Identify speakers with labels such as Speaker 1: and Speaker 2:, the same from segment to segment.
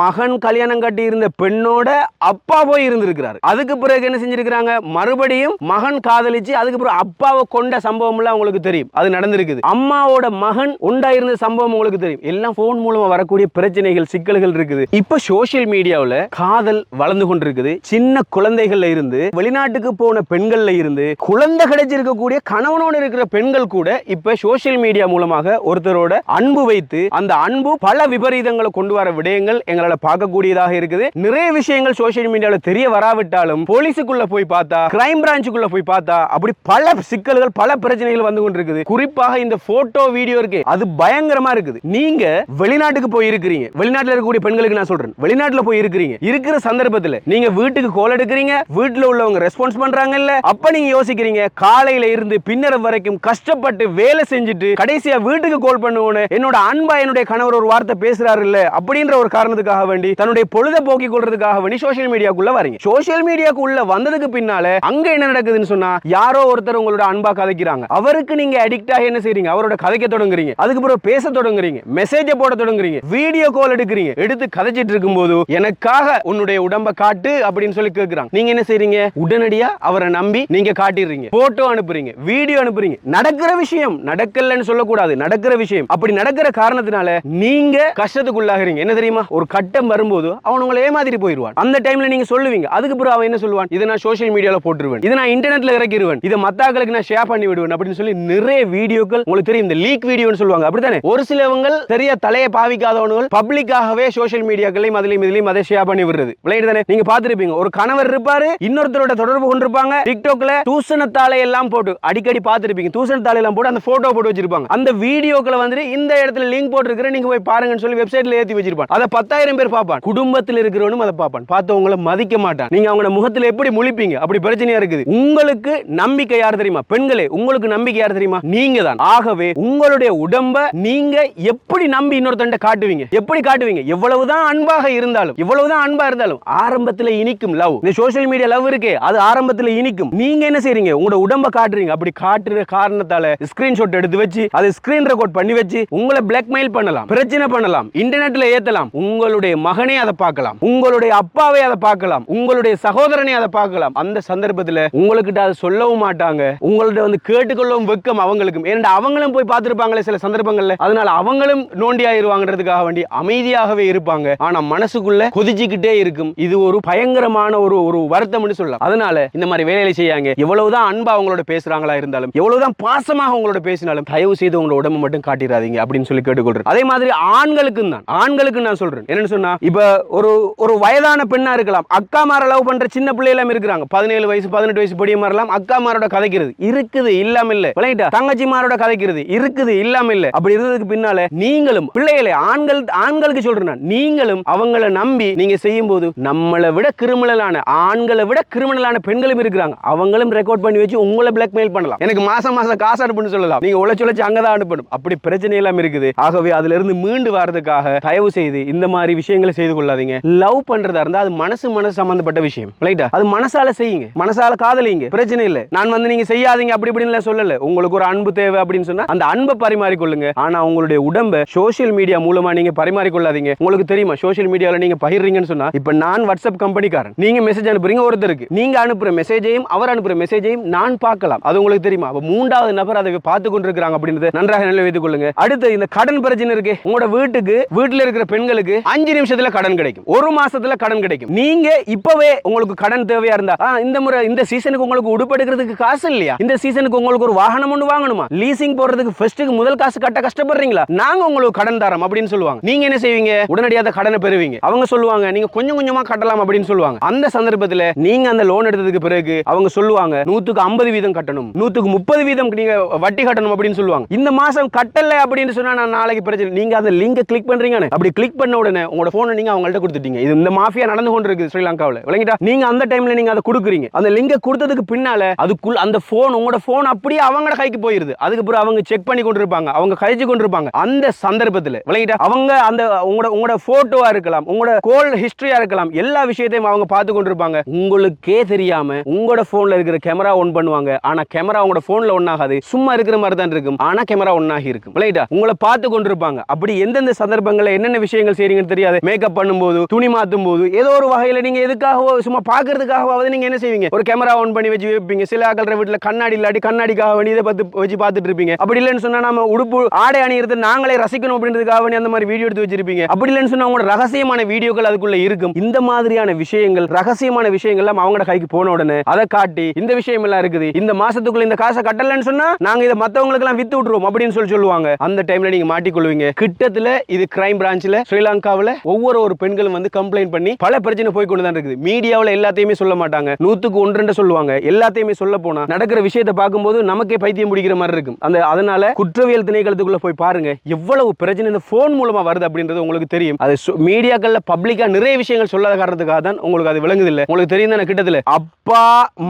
Speaker 1: மகன் கல்யாணம் கட்டி இருந்த பெண்ணோட அப்பா போய் இருந்திருக்கிறாரு. அதுக்கு பிறகு என்ன செஞ்சிருக்கிறாங்க? மறுபடியும் மகன் காதலிச்சு அதுக்கு பிறகு அப்பாவை கொண்ட சம்பவம் எல்லாம் உங்களுக்கு தெரியும். அது நடந்திருக்குது. அம்மாவோட மகன் உண்டாயிருந்த சம்பவம் உங்களுக்கு தெரியும். எல்லாம் போன் மூலமா வரக்கூடிய பிரச்சனைகள் சிக்கல்கள் இருக்குது. இப்ப சோசியல் மீடியாவில் காதல் வளர்ந்து கொண்டிருக்குது. சின்ன குழந்தைகள்ல இருந்து வெளிநாட்டுக்கு போன பெண்கள்ல இருந்து குழந்தை கிடைச்சிருக்கக்கூடிய கணவனோடு இருக்கிற பெண்கள் கூட இப்ப சோசியல் மீடியா மூலமாக ஒருத்தரோட அன்பு வைத்து அந்த அன்பு பல விபரீதங்களை கொண்டு வர விடயங்கள் எங்களால பார்க்கக்கூடியதாக இருக்குது. நிறைய விஷயங்கள் சோசியல் மீடியாவில் தெரிய வராவிட்டாலும் போலீஸுக்குள்ள போய் பார்த்தா கிரைம் பிரான்ச்சுக்குள்ள போய் பார்த்தா அப்படி பல சிக்கல்கள் பல பிரச்சனைகள் வந்து கொண்டிருக்குது. குறிப்பாக இந்த போட்டோ வீடியோ இருக்கு அது பயங்கரமா இருக்குது. நீங்க வெளிநாட்டுக்கு போய் இருக்கிறீங்க வெளிநாட்டுல இருக்கக்கூடிய பெண்களுக்கு நான் சொல்றேன். வெளிநாட்டுல போய் இருக்கிறீங்க இருக்கிற சந்தர்ப்பத்துல நீங்க வீட்டுக்கு கோல் எடுக்கிறீங்க. வீட்டுல உள்ளவங்க ரெஸ்பான்ஸ் பண்றாங்க இல்ல அப்ப நீங்க யோசிக்கிறீங்க காலையில இருந்து பின்னரம் வரைக்கும் கஷ்டப்பட்டு வேலை செஞ்சுட்டு கடைசியா வீட்டுக்கு கோல் பண்ணுவோன்னு என்னோட அன்பா என்னுடைய கணவர் ஒரு வார்த்தை பேசுறாரு இல்ல அப்படின்ற ஒரு கொள்றதுக்காக வேண்டி தன்னுடைய பொழுத போக்கிக் கொள்றதுக்காக வேண்டி சோசியல் மீடியாக்குள்ள வரீங்க சோசியல் மீடியாக்குள்ள வந்ததுக்கு பின்னால அங்க என்ன நடக்குதுன்னு சொன்னா யாரோ ஒருத்தர் உங்களோட அன்பா கதைக்கிறாங்க. அவருக்கு நீங்க அடிக்ட் ஆகி என்ன செய்றீங்க? அவரோட கதைக்க தொடங்குறீங்க. அதுக்கு பிறகு பேச தொடங்குறீங்க. மெசேஜ போட தொடங்குறீங்க. வீடியோ கால் எடுக்கிறீங்க. எடுத்து கதைச்சிட்டு இருக்கும்போது எனக்காக உன்னுடைய உடம்ப காட்டு அப்படின்னு சொல்லி கேக்குறாங்க. நீங்க என்ன செய்றீங்க? உடனடியா அவரை நம்பி நீங்க காட்டிடுறீங்க. போட்டோ அனுப்புறீங்க. வீடியோ அனுப்புறீங்க. நடக்கிற விஷயம் நடக்கலன்னு சொல்லக்கூடாது. நடக்கிற விஷயம். அப்படி நடக்கிற காரணத்தினால நீங்க கஷ்டத்துக்குள்ளாகிறீங்க. என்ன தெரியுமா? ஒரு கட்டம் வரும்போது அவன் உங்களை ஏமாத்திட்டு போயிடுவான். அந்த டைம்ல நீங்க சொல்லுவீங்க. அதுக்கு பிறகு அவன் என்ன சொல்லுவான்? இதை நான் சோஷியல் மீடியால போட்டுருவேன். இதை நான் இன்டர்நெட்ல இறக்கிடுவேன் இதை மத்தாக்களுக்கு நான் ஷேர் பண்ணி விடுவேன் அப்படின்னு சொல்லி நிறைய வீடியோக்கள் உங்களுக்கு தெரியும். இந்த லீக் வீடியோன்னு சொல்லுவாங்க. அப்படித்தானே? ஒரு சிலவங்க சரியா தலையை பாவிக்காதவனுகள் பப்ளிக்காகவே சோஷியல் மீடியாக்களையும் அதுலயும் இதுலயும் அதை ஷேர் பண்ணி விடுறது. விளையாடு தானே? நீங்க பாத்துருப்பீங்க ஒரு கணவர் இருப்பாரு இன்னொருத்தரோட தொடர்பு கொண்டிருப்பாங்க. டிக்டாக்ல தூசணத்தாலை எல்லாம் போட்டு அடிக்கடி பார்த்திருப்பீங்க. தூசணத்தாலை எல்லாம் போட்டு அந்த போட்டோ போட்டு வச்சிருப்பாங்க. அந்த வீடியோக்களை வந்து இந்த இடத்துல லிங்க் போட்டுருக்கிறேன். நீங்க போய் பாருங்கன்னு சொல்லி வெப்சைட்ல ஏத்தி வச்சிருப்பான் அதை பத்தாயிரம் எத்தனை பேர் பார்ப்பான். குடும்பத்தில் இருக்கிறவனும் அதை பார்ப்பான். பார்த்தவங்கள மதிக்க மாட்டான். நீங்க அவங்க முகத்தில் எப்படி முழிப்பீங்க? அப்படி பிரச்சனையா இருக்குது. உங்களுக்கு நம்பிக்கை யார் தெரியுமா? பெண்களே உங்களுக்கு நம்பிக்கை யார் தெரியுமா? நீங்க தான் ஆகவே உங்களுடைய உடம்ப நீங்க எப்படி நம்பி இன்னொருத்தண்ட காட்டுவீங்க? எப்படி காட்டுவீங்க? எவ்வளவுதான் அன்பாக இருந்தாலும் எவ்வளவுதான் அன்பா இருந்தாலும் ஆரம்பத்தில் இனிக்கும் லவ். இந்த சோசியல் மீடியா லவ் இருக்கே அது ஆரம்பத்தில் இனிக்கும். நீங்க என்ன செய்றீங்க? உங்களோட உடம்ப காட்டுறீங்க. அப்படி காட்டுற காரணத்தால ஸ்கிரீன்ஷாட் எடுத்து வச்சு அதை ஸ்கிரீன் ரெக்கார்ட் பண்ணி வச்சு உங்களை பிளாக்மெயில் பண்ணலாம் பிரச்சனை பண்ணலாம் இன்டர்நெட்ல ஏத்தலாம். உங்களுடைய உங்களுடைய மகனே அதை பார்க்கலாம். உங்களுடைய அப்பாவை அதை பார்க்கலாம். உங்களுடைய சகோதரனை அதை பார்க்கலாம். அந்த சந்தர்ப்பத்தில் உங்ககிட்ட அதை சொல்லவும் மாட்டாங்க. உங்கள்ட்ட வந்து கேட்டுக்கொள்ளவும் வெக்கம் அவங்களுக்கும். ஏன்னா அவங்களும் போய் பார்த்துருப்பாங்களே சில சந்தர்ப்பங்கள்ல. அதனால அவங்களும் நோண்டி ஆயிருவாங்கன்றதுக்காக வேண்டி அமைதியாகவே இருப்பாங்க. ஆனா மனசுக்குள்ள கொதிச்சுக்கிட்டே இருக்கும். இது ஒரு பயங்கரமான ஒரு ஒரு வருத்தம்னு சொல்லலாம். அதனால இந்த மாதிரி வேலைகளை செய்யாங்க. எவ்வளவுதான் அன்பா அவங்களோட பேசுறாங்களா இருந்தாலும் எவ்வளவுதான் பாசமாக உங்களோட பேசினாலும் தயவு செய்து உங்களோட உடம்பு மட்டும் காட்டிடாதீங்க அப்படின்னு சொல்லி கேட்டுக்கொள்றேன். அதே மாதிரி ஆண்களுக்கும் தான் ஆண்களுக்கு நான் சொல்றேன். என்னன்னு சொன்னா இப்ப ஒரு ஒரு வயதான பெண்ணா இருக்கலாம். அக்கா மாற லவ் பண்ற சின்ன பிள்ளைகளும் இருக்கிறாங்க. பதினேழு வயசு பதினெட்டு வயசு படிய மாறலாம் அக்கா மாரோட கதைக்கிறது. இருக்குது இல்லாம இல்ல. விளையாட்டா தங்கச்சி மாரோட கதைக்கிறது. இருக்குது இல்லாம இல்ல. அப்படி இருந்ததுக்கு பின்னால நீங்களும் பிள்ளைகளை ஆண்கள் ஆண்களுக்கு சொல்றேன் நீங்களும் அவங்கள நம்பி நீங்க செய்யும் போது நம்மளை விட கிரிமினலான ஆண்களை விட கிரிமினலான பெண்களும் இருக்கிறாங்க. அவங்களும் ரெக்கார்ட் பண்ணி வச்சு உங்களை பிளாக்மெயில் பண்ணலாம். எனக்கு மாசம் மாசம் காசு அனுப்புன்னு சொல்லலாம். நீங்க உழைச்சு உழைச்சு அங்கதான் அனுப்பணும். அப்படி பிரச்சனை எல்லாம் இருக்குது. ஆகவே அதுல இருந்து மீண்டு வர்றதுக்காக தயவு செய்து இந்த மாதிரி விஷயங்களை செய்து கொள்ளாதீங்க. லவ் பண்றதா இருந்தா அது மனசு மனசு சம்பந்தப்பட்ட விஷயம். ரைட்டா அது மனசால செய்யுங்க. மனசால காதலிங்க. பிரச்சனை இல்ல. நான் வந்து நீங்க செய்யாதீங்க அப்படி இப்படின்னு சொல்லல. உங்களுக்கு ஒரு அன்பு தேவை அப்படின்னு சொன்னா அந்த அன்பை பரிமாறிக்கொள்ளுங்க. ஆனா உங்களுடைய உடம்ப சோஷியல் மீடியா மூலமா நீங்க பரிமாறிக்கொள்ளாதீங்க. உங்களுக்கு தெரியுமா? சோஷியல் மீடியால நீங்க பகிர்றீங்கன்னு சொன்னா இப்ப நான் வாட்ஸ்அப் கம்பெனிக்காரன் நீங்க மெசேஜ் அனுப்புறீங்க ஒருத்தருக்கு நீங்க அனுப்புற மெசேஜையும் அவர் அனுப்புற மெசேஜையும் நான் பார்க்கலாம். அது உங்களுக்கு தெரியுமா? அப்ப மூன்றாவது நபர் அதை பார்த்து கொண்டிருக்கிறாங்க அப்படின்றத நன்றாக நிலை வைத்துக் கொள்ளுங்க. அடுத்து இந்த கடன் பிரச்சனை இருக்கு. உங்களோட வீட்டுக்கு வீட்டுல இருக்கிற பெண்களுக்கு அஞ்சு நிமிஷத்துல கடன் கிடைக்கும். ஒரு மாசத்துல கடன் கிடைக்கும். நீங்க இப்பவே உங்களுக்கு கடன் தேவையா இருந்தா இந்த முறை இந்த சீசனுக்கு உங்களுக்கு உடுப்பெடுக்கிறதுக்கு காசு இல்லையா? இந்த சீசனுக்கு உங்களுக்கு ஒரு வாகனம் ஒன்று வாங்கணுமா? லீசிங் போடுறதுக்கு ஃபர்ஸ்ட்டுக்கு முதல் காசு கட்ட கஷ்டப்படுறீங்களா? நாங்க உங்களுக்கு கடன் தரோம் அப்படின்னு சொல்லுவாங்க. நீங்க என்ன செய்வீங்க? உடனடியாக கடனை பெறுவீங்க. அவங்க சொல்லுவாங்க நீங்க கொஞ்சம் கொஞ்சமா கட்டலாம் அப்படின்னு சொல்லுவாங்க. அந்த சந்தர்ப்பத்துல நீங்க அந்த லோன் எடுத்ததுக்கு பிறகு அவங்க சொல்லுவாங்க நூத்துக்கு ஐம்பது வீதம் கட்டணும். நூத்துக்கு முப்பது வீதம் நீங்க வட்டி கட்டணும் அப்படின்னு சொல்லுவாங்க. இந்த மாசம் கட்டல அப்படின்னு சொன்னா நான் நாளைக்கு பிரச்சனை நீங்க அந்த லிங்கை கிளிக் பண்றீங்க அப்படி கிளிக் பண்ண உடனே உங்களோட போனை நீங்க அவங்கள்ட்ட கொடுத்துட்டீங்க. இது இந்த மாஃபியா நடந்து கொண்டு இருக்கு ஸ்ரீலங்காவில். விளங்கிட்டா? நீங்க அந்த டைம்ல நீங்க அதை கொடுக்குறீங்க. அந்த லிங்கை கொடுத்ததுக்கு பின்னால அதுக்குள்ள அந்த போன் உங்களோட போன் அப்படியே அவங்களோட கைக்கு போயிருது. அதுக்கு அவங்க செக் பண்ணி கொண்டிருப்பாங்க. அவங்க கழிச்சு கொண்டிருப்பாங்க. அந்த சந்தர்ப்பத்தில் விளங்கிட்டா? அவங்க அந்த உங்களோட உங்களோட போட்டோவா இருக்கலாம். உங்களோட கோல் ஹிஸ்டரியா இருக்கலாம். எல்லா விஷயத்தையும் அவங்க பார்த்து கொண்டிருப்பாங்க. உங்களுக்கே தெரியாம உங்களோட போன்ல இருக்கிற கேமரா ஒன் பண்ணுவாங்க. ஆனா கேமரா உங்களோட போன்ல ஒன் ஆகாது. சும்மா இருக்கிற மாதிரி தான் இருக்கும். ஆனா கேமரா ஒன் ஆகி இருக்கும். விளையாட்டா உங்களை பார்த்து கொண்டிருப்பாங்க. அப்படி எந்தெந்த சந்தர்ப்பங்களில் என்னென்ன விஷயங்கள் செய்றீங்கன்னு தெரியும் முடியாது. மேக்கப் பண்ணும்போது துணி மாத்தும் போது ஏதோ ஒரு வகையில நீங்க எதுக்காகவோ சும்மா பாக்குறதுக்காகவாவது நீங்க என்ன செய்வீங்க? ஒரு கேமரா ஆன் பண்ணி வச்சு வைப்பீங்க. சில ஆக்கள் வீட்டுல கண்ணாடி இல்லாட்டி கண்ணாடிக்காக வேண்டி இதை பார்த்து வச்சு பார்த்துட்டு இருப்பீங்க. அப்படி இல்லைன்னு சொன்னா நம்ம உடுப்பு ஆடை அணியிறது நாங்களே ரசிக்கணும் அப்படின்றதுக்காக வேண்டி அந்த மாதிரி வீடியோ எடுத்து வச்சிருப்பீங்க. அப்படி இல்லைன்னு சொன்னா உங்களோட ரகசியமான வீடியோக்கள் அதுக்குள்ள இருக்கும். இந்த மாதிரியான விஷயங்கள் ரகசியமான விஷயங்கள் எல்லாம் அவங்களோட கைக்கு போன உடனே அதை காட்டி இந்த விஷயம் எல்லாம் இருக்குது. இந்த மாசத்துக்குள்ள இந்த காசை கட்டலன்னு சொன்னா நாங்க இதை மத்தவங்களுக்கு எல்லாம் வித்து விட்டுருவோம் அப்படின்னு சொல்லி சொல்லுவாங்க. அந்த டைம்ல நீங்க மாட்டிக்கொள்வீங்க. கிட்டத்துல இது கிரைம் பிரான்ச்ல ஸ்ரீலங்காவில் ஒவ்வொரு ஒரு பெண்களும் வந்து கம்ப்ளைண்ட் பண்ணி பல பிரச்சனை போய் கொண்டு தான் இருக்குது. மீடியாவில் எல்லாத்தையுமே சொல்ல மாட்டாங்க. நூத்துக்கு ஒன்று சொல்லுவாங்க. எல்லாத்தையுமே சொல்ல போனா நடக்கிற விஷயத்தை பார்க்கும்போது நமக்கே பைத்தியம் பிடிக்கிற மாதிரி இருக்கும். அந்த அதனால குற்றவியல் திணைக்களத்துக்குள்ள போய் பாருங்க. எவ்வளவு பிரச்சனை இந்த போன் மூலமா வருது அப்படின்றது உங்களுக்கு தெரியும். அது மீடியாக்கள்ல பப்ளிக்கா நிறைய விஷயங்கள் சொல்லாத காரணத்துக்காக தான் உங்களுக்கு அது விளங்குது இல்லை உங்களுக்கு தெரியும் தானே கிட்டத்துல அப்பா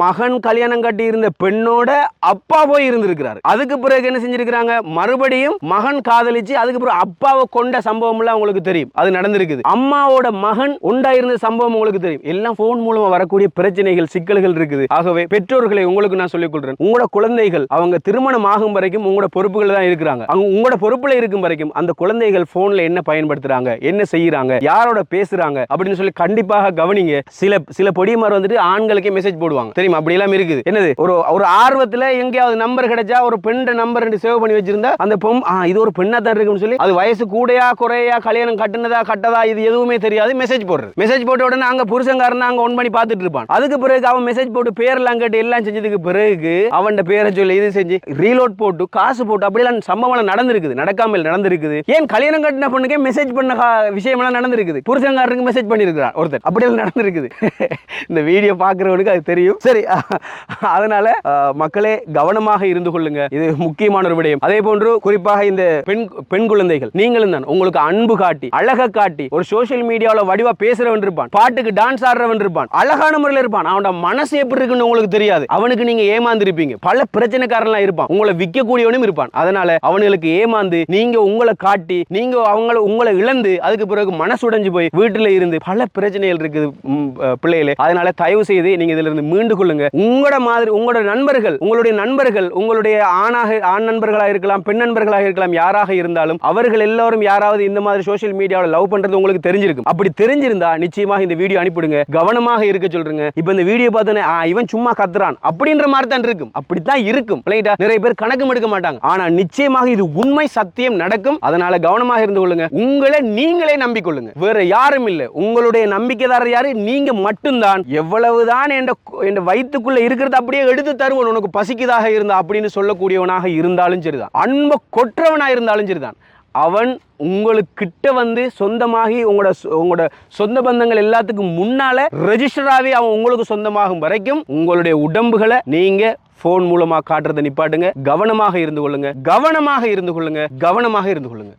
Speaker 1: மகன் கல்யாணம் கட்டி இருந்த பெண்ணோட அப்பா போய் இருந்திருக்கிறார். அதுக்கு பிறகு என்ன செஞ்சிருக்கிறாங்க? மறுபடியும் மகன் காதலிச்சு அதுக்கு பிறகு அப்பாவை கொண்ட சம்பவம் எல்லாம் உங்களுக்கு தெரியும். அது நடந்து நடந்திருக்குது. அம்மாவோட மகன் உண்டாயிருந்த சம்பவம் உங்களுக்கு தெரியும். எல்லாம் போன் மூலமா வரக்கூடிய பிரச்சனைகள் சிக்கல்கள் இருக்குது. ஆகவே பெற்றோர்களை உங்களுக்கு நான் சொல்லிக் கொள்றேன். உங்களோட குழந்தைகள் அவங்க திருமணம் ஆகும் வரைக்கும் உங்களோட பொறுப்புகள் தான் இருக்கிறாங்க. அவங்க உங்களோட பொறுப்புல இருக்கும் வரைக்கும் அந்த குழந்தைகள் போன்ல என்ன பயன்படுத்துறாங்க என்ன செய்யறாங்க யாரோட பேசுறாங்க அப்படின்னு சொல்லி கண்டிப்பாக கவனிங்க. சில சில பொடிமார் வந்துட்டு ஆண்களுக்கே மெசேஜ் போடுவாங்க. தெரியுமா? அப்படி எல்லாம் இருக்குது. என்னது? ஒரு ஒரு ஆர்வத்துல எங்கேயாவது நம்பர் கிடைச்சா ஒரு பெண் நம்பர் ரெண்டு சேவ் பண்ணி வச்சிருந்தா அந்த பொம் இது ஒரு பெண்ணா தான் இருக்குன்னு சொல்லி அது வயசு கூடையா குறையா கல்யாணம் கட்டுனதா கெட்டதா இது எதுவுமே தெரியாது. மெசேஜ் போடுறது. மெசேஜ் போட்ட உடனே அங்க புருஷங்காரன் அங்க ஒன் பண்ணி பார்த்துட்டு இருப்பான். அதுக்கு பிறகு அவன் மெசேஜ் போட்டு பேர்லாம் கேட்டு எல்லாம் செஞ்சதுக்கு பிறகு அவன் பேரை சொல்லி இது செஞ்சு ரீலோட் போட்டு காசு போட்டு அப்படியெல்லாம் சம்பவம் நடந்திருக்குது. நடக்காமல் நடந்திருக்குது. ஏன் கல்யாணம் கட்டின பொண்ணுக்கே மெசேஜ் பண்ண விஷயம் எல்லாம் நடந்திருக்குது. புருஷங்காரனுக்கு மெசேஜ் பண்ணியிருக்கிறான் ஒருத்தர். அப்படியெல்லாம் நடந்திருக்குது. இந்த வீடியோ பார்க்குறவனுக்கு அது தெரியும். சரி அதனால மக்களே கவனமாக இருந்து கொள்ளுங்க. இது முக்கியமான ஒரு விடயம். அதே போன்று குறிப்பாக இந்த பெண் பெண் குழந்தைகள் நீங்களும் தான். உங்களுக்கு அன்பு காட்டி அழக காட்டி ஒரு சோசியல் மீடியாவில் வடிவா பேசுறவன் இருப்பான் பாட்டுக்கு டான்ஸ் ஆடுறவன் இருப்பான் அழகான முறையில் இருப்பான். அவனோட மனசு எப்படி இருக்குன்னு உங்களுக்கு தெரியாது. அவனுக்கு நீங்க ஏமாந்து இருப்பீங்க பல பிரச்சனைக்காரன்லாம் இருப்பான். உங்களை விற்கக்கூடியவனும் இருப்பான். அதனால அவனுங்களுக்கு ஏமாந்து நீங்க உங்களை காட்டி நீங்க அவங்கள உங்களை இழந்து அதுக்கு பிறகு மனசு உடைஞ்சு போய் வீட்டில் இருந்து பல பிரச்சனைகள் இருக்குது பிள்ளைகளே. அதனால தயவு செய்து நீங்க இதுல இருந்து மீண்டு கொள்ளுங்க. உங்களோட மாதிரி உங்களோட நண்பர்கள் உங்களுடைய நண்பர்கள் உங்களுடைய ஆணாக ஆண் நண்பர்களாக இருக்கலாம் பெண் நண்பர்களாக இருக்கலாம் யாராக இருந்தாலும் அவர்கள் எல்லாரும் யாராவது இந்த மாதிரி சோஷியல் மீடியாவில் லவ் பண்றது உங்களுக்கு தெரிஞ்சிருக்கும். அப்படி தெரிஞ்சிருந்தா நிச்சயமாக இந்த வீடியோ அனுப்பிடுங்க கவனமாக இருக்க சொல்றீங்க. இப்போ இந்த வீடியோ பார்த்தோன்னே இவன் சும்மா கத்துறான். அப்படின்ற மாதிரி தான் இருக்கும். அப்படித்தான் இருக்கும். நிறைய பேர் கணக்கும் எடுக்க மாட்டாங்க. ஆனா நிச்சயமாக இது உண்மை சத்தியம் நடக்கும். அதனால கவனமாக இருந்து கொள்ளுங்க. உங்களை நீங்களே நம்பிக்கொள்ளுங்க. வேற யாரும் இல்ல. உங்களுடைய நம்பிக்கைதாரர் யாரு? நீங்க மட்டும்தான். எவ்வளவுதான் என்ற என்ற வயிற்றுக்குள்ள இருக்கிறத அப்படியே எடுத்து தருவன். உனக்கு பசிக்குதாக இருந்தா அப்படின்னு சொல்லக்கூடியவனாக இருந்தாலும் சரிதான். அன்பை கொற்றவனா இருந்தாலும் சரிதான். அவன் உங்களுக்கிட்ட வந்து சொந்தமாகி உங்களோட சொ- உங்களோட சொந்த பந்தங்கள் எல்லாத்துக்கும் முன்னால ரெஜிஸ்டராகவே அவன் உங்களுக்கு சொந்தமாகும் வரைக்கும் உங்களுடைய உடம்புகளை நீங்க ஃபோன் மூலமா காட்டுறதை நிப்பாட்டுங்க. கவனமாக இருந்து கொள்ளுங்க. கவனமாக இருந்து கொள்ளுங்க. கவனமாக இருந்து கொள்ளுங்க.